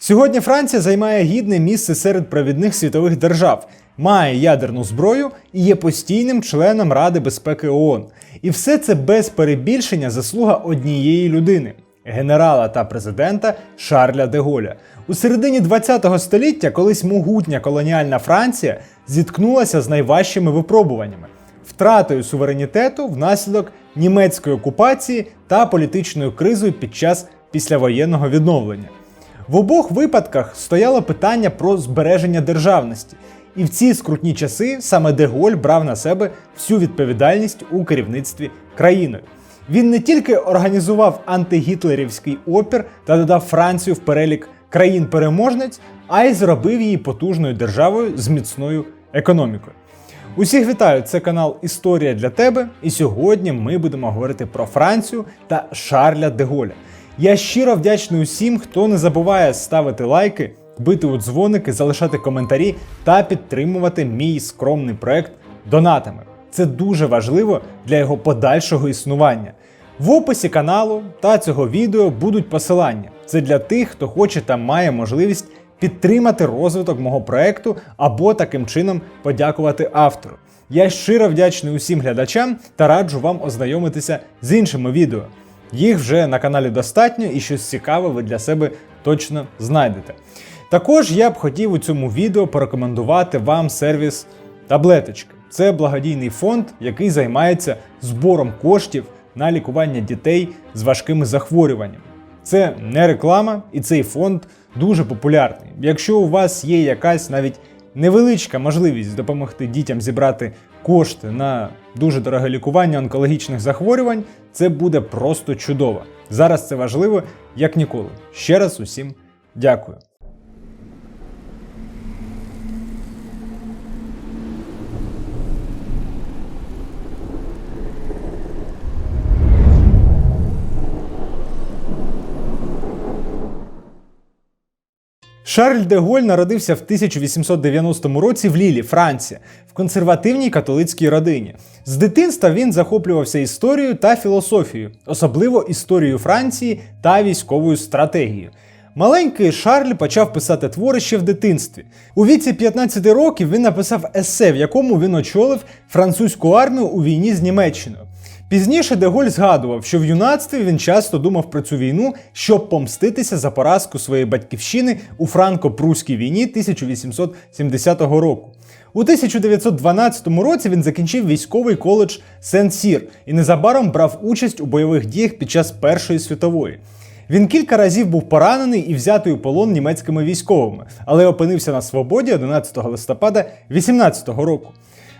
Сьогодні Франція займає гідне місце серед провідних світових держав, має ядерну зброю і є постійним членом Ради безпеки ООН. І все це без перебільшення заслуга однієї людини генерала та президента Шарля де Голля. У середині ХХ століття колись могутня колоніальна Франція зіткнулася з найважчими випробуваннями втратою суверенітету внаслідок німецької окупації та політичною кризою під час післявоєнного відновлення. В обох випадках стояло питання про збереження державності, і в ці скрутні часи саме Деголь брав на себе всю відповідальність у керівництві країною. Він не тільки організував антигітлерівський опір та додав Францію в перелік країн-переможниць, а й зробив її потужною державою з міцною економікою. Усіх вітаю! Це канал Історія для тебе. І сьогодні ми будемо говорити про Францію та Шарля де Голля. Я щиро вдячний усім, хто не забуває ставити лайки, бити у дзвоники, залишати коментарі та підтримувати мій скромний проект донатами. Це дуже важливо для його подальшого існування. В описі каналу та цього відео будуть посилання. Це для тих, хто хоче та має можливість підтримати розвиток мого проекту або таким чином подякувати автору. Я щиро вдячний усім глядачам та раджу вам ознайомитися з іншими відео. Їх вже на каналі достатньо і щось цікаве ви для себе точно знайдете. Також я б хотів у цьому відео порекомендувати вам сервіс Таблеточки. Це благодійний фонд, який займається збором коштів на лікування дітей з важкими захворюваннями. Це не реклама, і цей фонд дуже популярний. Якщо у вас є якась навіть невеличка можливість допомогти дітям зібрати кошти на дуже дороге лікування онкологічних захворювань, це буде просто чудово. Зараз це важливо як ніколи. Ще раз усім дякую. Шарль де Голь народився в 1890 році в Лілі, Франція, в консервативній католицькій родині. З дитинства він захоплювався історією та філософією, особливо історією Франції та військовою стратегією. Маленький Шарль почав писати твори ще в дитинстві. У віці 15 років він написав есе, в якому він очолив французьку армію у війні з Німеччиною. Пізніше Деголь згадував, що в юнацтві він часто думав про цю війну, щоб помститися за поразку своєї батьківщини у франко-прусській війні 1870 року. У 1912 році він закінчив військовий коледж Сен-Сір і незабаром брав участь у бойових діях під час Першої світової. Він кілька разів був поранений і взятий у полон німецькими військовими, але опинився на свободі 11 листопада 18 року.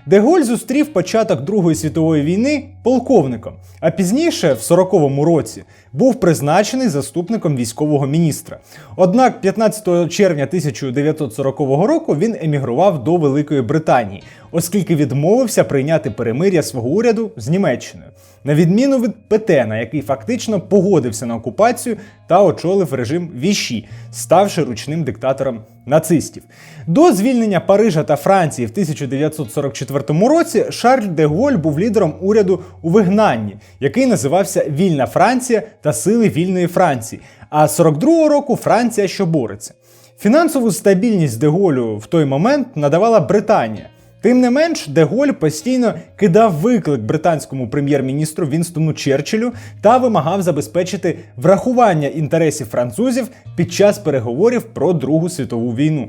Деголь зустрів початок Другої світової війни полковником, а пізніше, в 40-му році, був призначений заступником військового міністра. Однак 15 червня 1940 року він емігрував до Великої Британії, оскільки відмовився прийняти перемир'я свого уряду з Німеччиною, на відміну від Петена, який фактично погодився на окупацію та очолив режим Віші, ставши ручним диктатором нацистів. До звільнення Парижа та Франції в 1944 році Шарль де Голь був лідером уряду у вигнанні, який називався Вільна Франція та Сили вільної Франції. А 42-го року Франція, що бореться. Фінансову стабільність Деголю в той момент надавала Британія. Тим не менш, Деголь постійно кидав виклик британському прем'єр-міністру Вінстону Черчиллю та вимагав забезпечити врахування інтересів французів під час переговорів про Другу світову війну.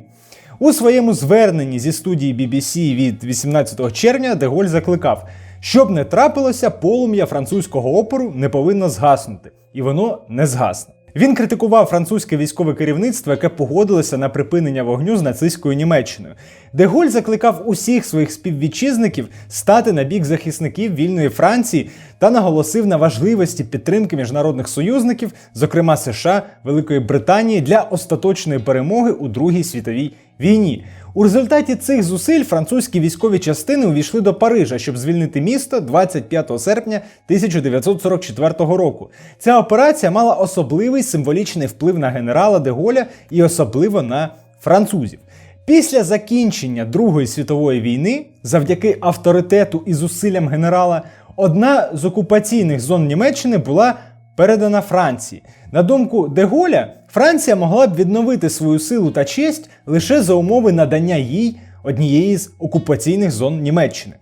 У своєму зверненні зі студії BBC від 18 червня Деголь закликав, щоб не трапилося, полум'я французького опору не повинно згаснути, і воно не згасне. Він критикував французьке військове керівництво, яке погодилося на припинення вогню з нацистською Німеччиною. Деголь закликав усіх своїх співвітчизників стати на бік захисників вільної Франції та наголосив на важливості підтримки міжнародних союзників, зокрема США, Великої Британії, для остаточної перемоги у Другій світовій війні. У результаті цих зусиль французькі військові частини увійшли до Парижа, щоб звільнити місто 25 серпня 1944 року. Ця операція мала особливий символічний вплив на генерала Деголя і особливо на французів. Після закінчення Другої світової війни, завдяки авторитету і зусиллям генерала, одна з окупаційних зон Німеччини була передана Франції. На думку Деголя, Франція могла б відновити свою силу та честь лише за умови надання їй однієї з окупаційних зон Німеччини.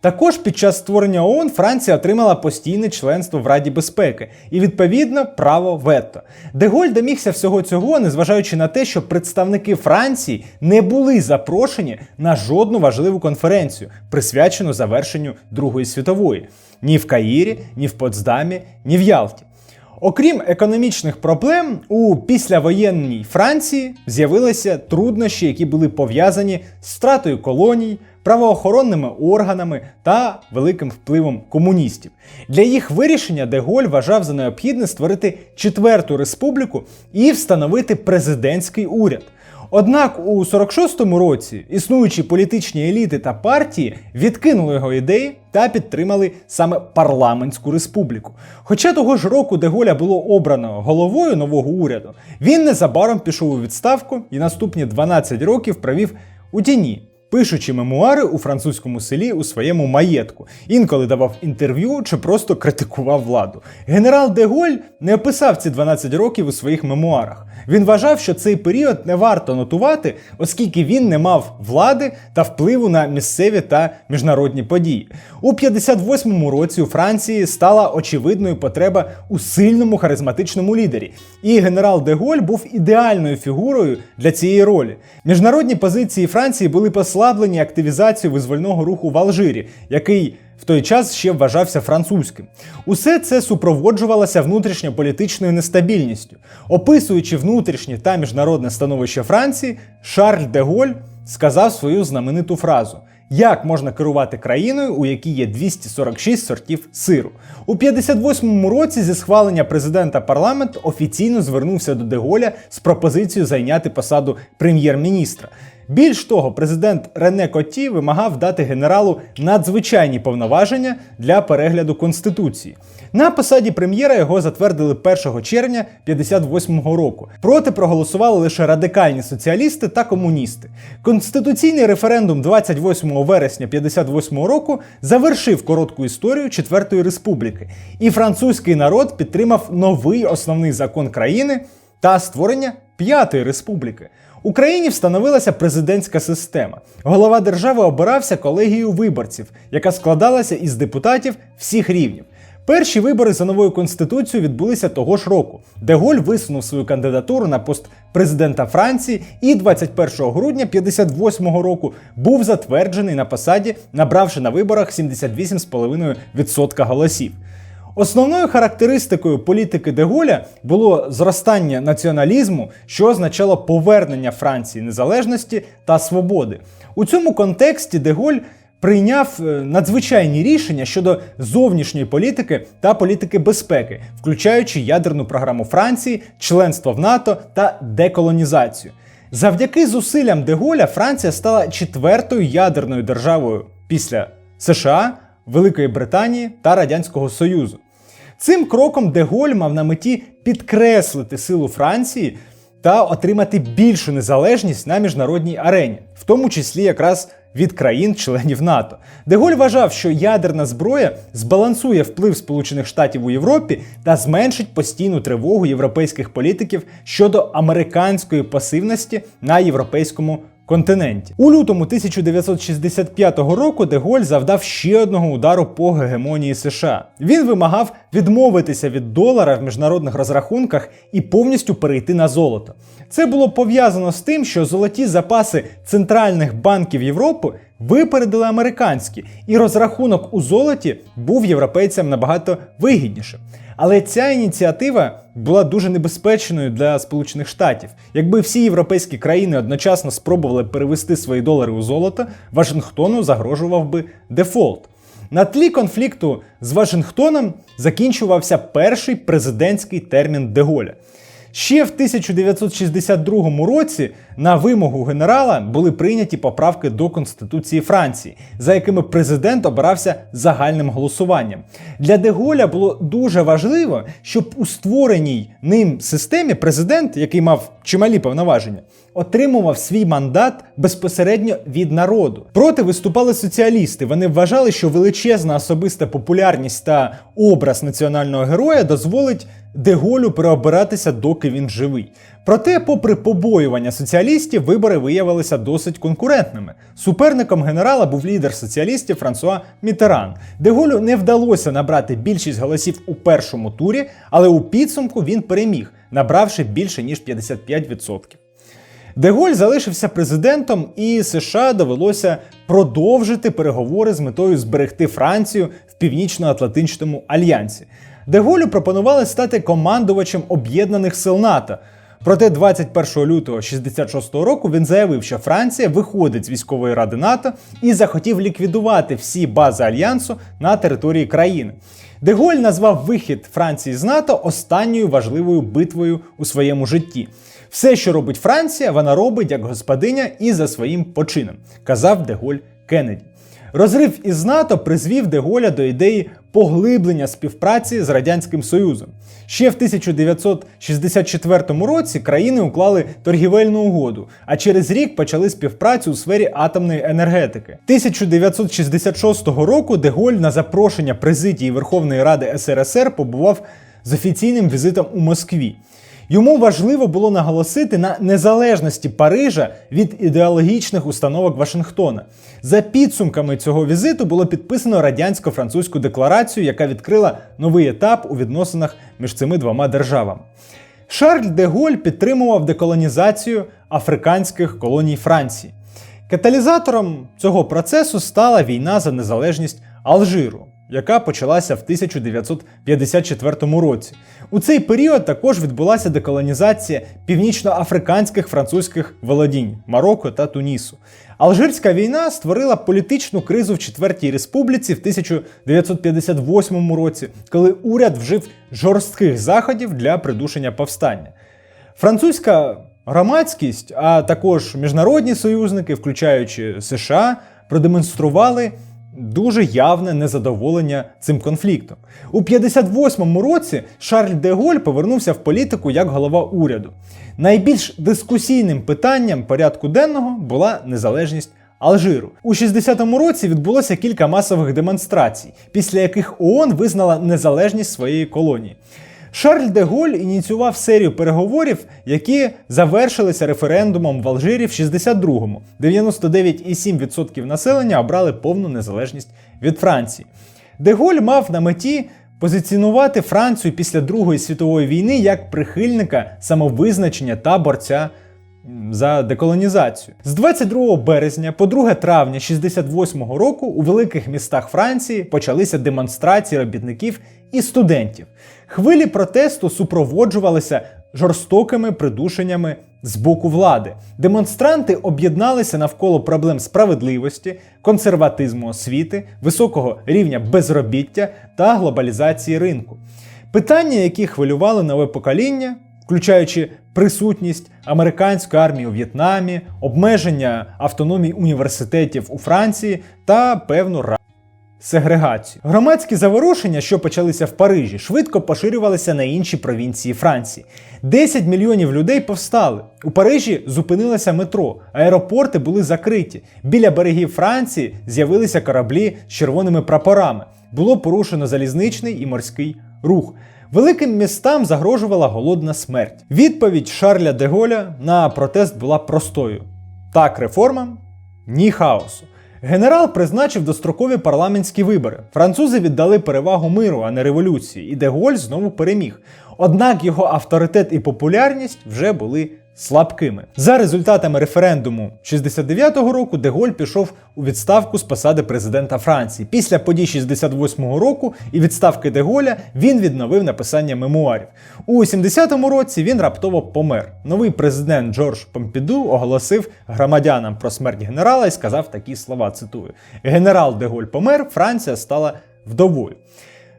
Також під час створення ООН Франція отримала постійне членство в Раді безпеки і, відповідно, право вето. Деголь домігся всього цього, незважаючи на те, що представники Франції не були запрошені на жодну важливу конференцію, присвячену завершенню Другої світової ні в Каїрі, ні в Потсдамі, ні в Ялті. Окрім економічних проблем, у післявоєнній Франції з'явилися труднощі, які були пов'язані з стратою колоній, правоохоронними органами та великим впливом комуністів. Для їх вирішення Деголь вважав за необхідне створити четверту республіку і встановити президентський уряд. Однак у 46-му році існуючі політичні еліти та партії відкинули його ідеї та підтримали саме парламентську республіку. Хоча того ж року Деголя було обрано головою нового уряду, він незабаром пішов у відставку і наступні 12 років провів у тіні. Пишучи мемуари у французькому селі у своєму маєтку, інколи давав інтерв'ю чи просто критикував владу. Генерал Деголь не описав ці 12 років у своїх мемуарах. Він вважав, що цей період не варто нотувати, оскільки він не мав влади та впливу на місцеві та міжнародні події. У 58-му році у Франції стала очевидною потреба у сильному харизматичному лідері, і генерал Деголь був ідеальною фігурою для цієї ролі. Міжнародні позиції Франції були послаблені активізацією визвольного руху в Алжирі, який в той час ще вважався французьким. Усе це супроводжувалося внутрішньополітичною нестабільністю. Описуючи внутрішнє та міжнародне становище Франції, Шарль де Голь сказав свою знамениту фразу. Як можна керувати країною, у якій є 246 сортів сиру? У 58-му році зі схвалення президента парламент офіційно звернувся до Деголя з пропозицією зайняти посаду прем'єр-міністра. Більш того, президент Рене Коті вимагав дати генералу надзвичайні повноваження для перегляду конституції. На посаді прем'єра його затвердили 1 червня 58-го року. Проти проголосували лише радикальні соціалісти та комуністи. Конституційний референдум 28 вересня 58-го року завершив коротку історію Четвертої республіки, і французький народ підтримав новий основний закон країни та створення П'ятої республіки. Україні встановилася президентська система. Голова держави обирався колегією виборців, яка складалася із депутатів всіх рівнів. Перші вибори за новою конституцією відбулися того ж року. Деголь висунув свою кандидатуру на пост президента Франції і 21 грудня 58 року був затверджений на посаді, набравши на виборах 78,5% голосів. Основною характеристикою політики Деголя було зростання націоналізму, що означало повернення Франції незалежності та свободи. У цьому контексті Деголь прийняв е, надзвичайні рішення щодо зовнішньої політики та політики безпеки, включаючи ядерну програму Франції, членство в НАТО та деколонізацію. Завдяки зусиллям Деголя Франція стала четвертою ядерною державою після США, Великої Британії та Радянського Союзу. Цим кроком Деголь мав на меті підкреслити силу Франції та отримати більшу незалежність на міжнародній арені, в тому числі якраз від країн-членів НАТО. Деголь вважав, що ядерна зброя збалансує вплив Сполучених Штатів у Європі та зменшить постійну тривогу європейських політиків щодо американської пасивності на європейському континенті. У лютому 1965 року Деголь завдав ще одного удару по гегемонії США. Він вимагав відмовитися від долара в міжнародних розрахунках і повністю перейти на золото. Це було пов'язано з тим, що золоті запаси центральних банків Європи випередили американські, і розрахунок у золоті був європейцям набагато вигіднішим. Але ця ініціатива була дуже небезпечною для Сполучених Штатів. Якби всі європейські країни одночасно спробували перевести свої долари у золото, Вашингтону загрожував би дефолт. На тлі конфлікту з Вашингтоном закінчувався перший президентський термін Деголя. Ще в 1962 році на вимогу генерала були прийняті поправки до Конституції Франції, за якими президент обирався загальним голосуванням. Для Деголя було дуже важливо, щоб у створеній ним системі президент, який мав чималі повноваження, отримував свій мандат безпосередньо від народу. Проти виступали соціалісти. Вони вважали, що величезна особиста популярність та образ національного героя дозволить Деголю переобиратися, доки він живий. Проте, попри побоювання соціалістів, вибори виявилися досить конкурентними. Суперником генерала був лідер соціалістів Франсуа Мітеран. Деголю не вдалося набрати більшість голосів у першому турі, але у підсумку він переміг, набравши більше ніж 55%. Деголь залишився президентом, і США довелося продовжити переговори з метою зберегти Францію в Північно-Атлантичному альянсі. Деголю пропонували стати командувачем об'єднаних сил НАТО. Проте 21 лютого 66 року він заявив, що Франція виходить з військової ради НАТО і захотів ліквідувати всі бази альянсу на території країни. Деголь назвав вихід Франції з НАТО останньою важливою битвою у своєму житті. Все, що робить Франція, вона робить як господиня і за своїм почином, казав Деголь Кеннеді. Розрив із НАТО призвів Деголя до ідеї поглиблення співпраці з Радянським Союзом. Ще в 1964 році країни уклали торгівельну угоду, а через рік почали співпрацю у сфері атомної енергетики. 1966 року Деголь на запрошення президії Верховної Ради СРСР побував з офіційним візитом у Москві. Йому важливо було наголосити на незалежності Парижа від ідеологічних установок Вашингтона. За підсумками цього візиту було підписано радянсько-французьку декларацію, яка відкрила новий етап у відносинах між цими двома державами. Шарль де Голь підтримував деколонізацію африканських колоній Франції. Каталізатором цього процесу стала війна за незалежність Алжиру яка почалася в 1954 році. У цей період також відбулася деколонізація північноафриканських французьких володінь Марокко та Тунісу. Алжирська війна створила політичну кризу в Четвертій Республіці в 1958 році, коли уряд вжив жорстких заходів для придушення повстання. Французька громадськість, а також міжнародні союзники, включаючи США, продемонстрували дуже явне незадоволення цим конфліктом. У 58-му році Шарль де Голь повернувся в політику як голова уряду. Найбільш дискусійним питанням порядку денного була незалежність. Алжиру у 60-му році відбулося кілька масових демонстрацій, після яких ООН визнала незалежність своєї колонії. Шарль де Голь ініціював серію переговорів, які завершилися референдумом в Алжирі в 62-му. 99,7% населення обрали повну незалежність від Франції. Де Голь мав на меті позиціонувати Францію після Другої світової війни як прихильника самовизначення та борця за деколонізацію. З 22 березня по 2 травня 68-го року у великих містах Франції почалися демонстрації робітників і студентів. Хвилі протесту супроводжувалися жорстокими придушеннями з боку влади. Демонстранти об'єдналися навколо проблем справедливості, консерватизму освіти, високого рівня безробіття та глобалізації ринку. Питання, які хвилювали нове покоління, включаючи присутність американської армії у В'єтнамі, обмеження автономії університетів у Франції та певну сегрегацію. Громадські заворушення, що почалися в Парижі, швидко поширювалися на інші провінції Франції. 10 мільйонів людей повстали. У Парижі зупинилося метро, аеропорти були закриті. Біля берегів Франції з'явилися кораблі з червоними прапорами. Було порушено залізничний і морський рух. Великим містам загрожувала голодна смерть. Відповідь Шарля де Голля на протест була простою: так реформам, ні хаосу. Генерал призначив дострокові парламентські вибори. Французи віддали перевагу миру, а не революції, і Деголь знову переміг. Однак його авторитет і популярність вже були слабкими. За результатами референдуму 69-го року Деголь пішов у відставку з посади президента Франції. Після подій 68-го року і відставки Деголя він відновив написання мемуарів. У 70-му році він раптово помер. Новий президент Джордж Помпіду оголосив громадянам про смерть генерала і сказав такі слова: цитую: Генерал Деголь помер, Франція стала вдовою.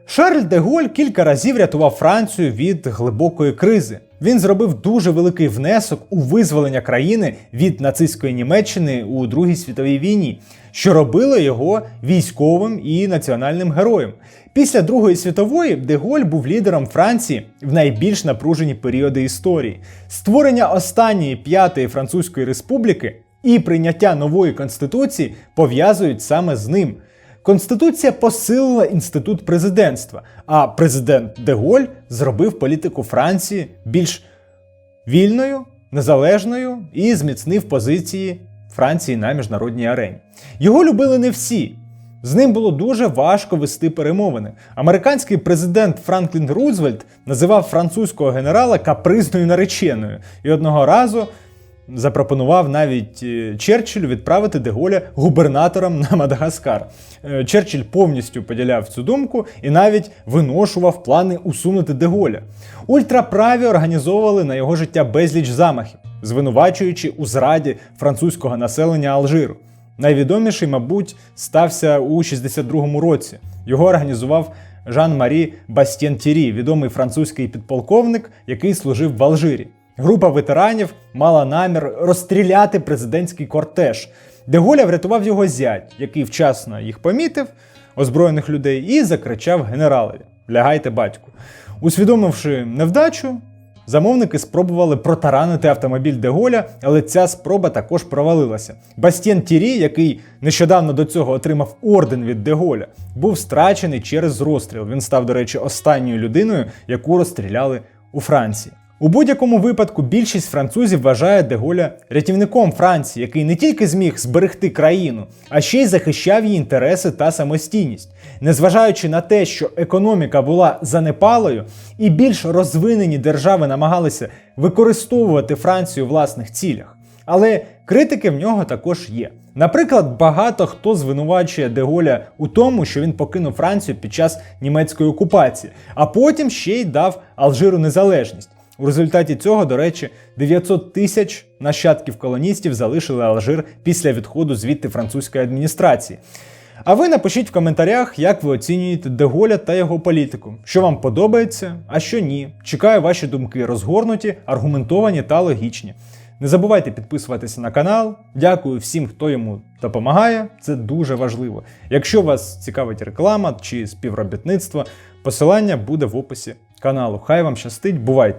Шарль де Голь кілька разів рятував Францію від глибокої кризи. Він зробив дуже великий внесок у визволення країни від нацистської Німеччини у Другій світовій війні, що робило його військовим і національним героєм. Після Другої світової Деголь був лідером Франції в найбільш напружені періоди історії. Створення останньої п'ятої французької республіки і прийняття нової конституції пов'язують саме з ним. Конституція посилила інститут президентства, а президент Деголь зробив політику Франції більш вільною, незалежною і зміцнив позиції Франції на міжнародній арені. Його любили не всі. З ним було дуже важко вести перемовини. Американський президент Франклін Рузвельт називав французького генерала капризною нареченою і одного разу запропонував навіть е, Черчиллю відправити Деголя губернатором на Мадагаскар. Е, Черчилль повністю поділяв цю думку і навіть виношував плани усунути Деголя. Ультраправі організовували на його життя безліч замахів, звинувачуючи у зраді французького населення Алжиру. Найвідоміший, мабуть, стався у 62-му році. Його організував Жан-Марі Бастєн-Тірі, відомий французький підполковник, який служив в Алжирі. Група ветеранів мала намір розстріляти президентський кортеж. Деголя врятував його зять, який вчасно їх помітив, озброєних людей, і закричав генералові: Лягайте, батьку. Усвідомивши невдачу, замовники спробували протаранити автомобіль Деголя, але ця спроба також провалилася. Бастєн Тірі, який нещодавно до цього отримав орден від Деголя, був страчений через розстріл. Він став, до речі, останньою людиною, яку розстріляли у Франції. У будь-якому випадку більшість французів вважає Деголя рятівником Франції, який не тільки зміг зберегти країну, а ще й захищав її інтереси та самостійність. Незважаючи на те, що економіка була занепалою, і більш розвинені держави намагалися використовувати Францію у власних цілях. Але критики в нього також є. Наприклад, багато хто звинувачує Деголя у тому, що він покинув Францію під час німецької окупації, а потім ще й дав Алжиру незалежність. У результаті цього, до речі, 900 тисяч нащадків колоністів залишили Алжир після відходу звідти французької адміністрації. А ви напишіть в коментарях, як ви оцінюєте Деголя та його політику, що вам подобається, а що ні. Чекаю ваші думки розгорнуті, аргументовані та логічні. Не забувайте підписуватися на канал. Дякую всім, хто йому допомагає. Це дуже важливо. Якщо вас цікавить реклама чи співробітництво, посилання буде в описі каналу. Хай вам щастить, бувайте!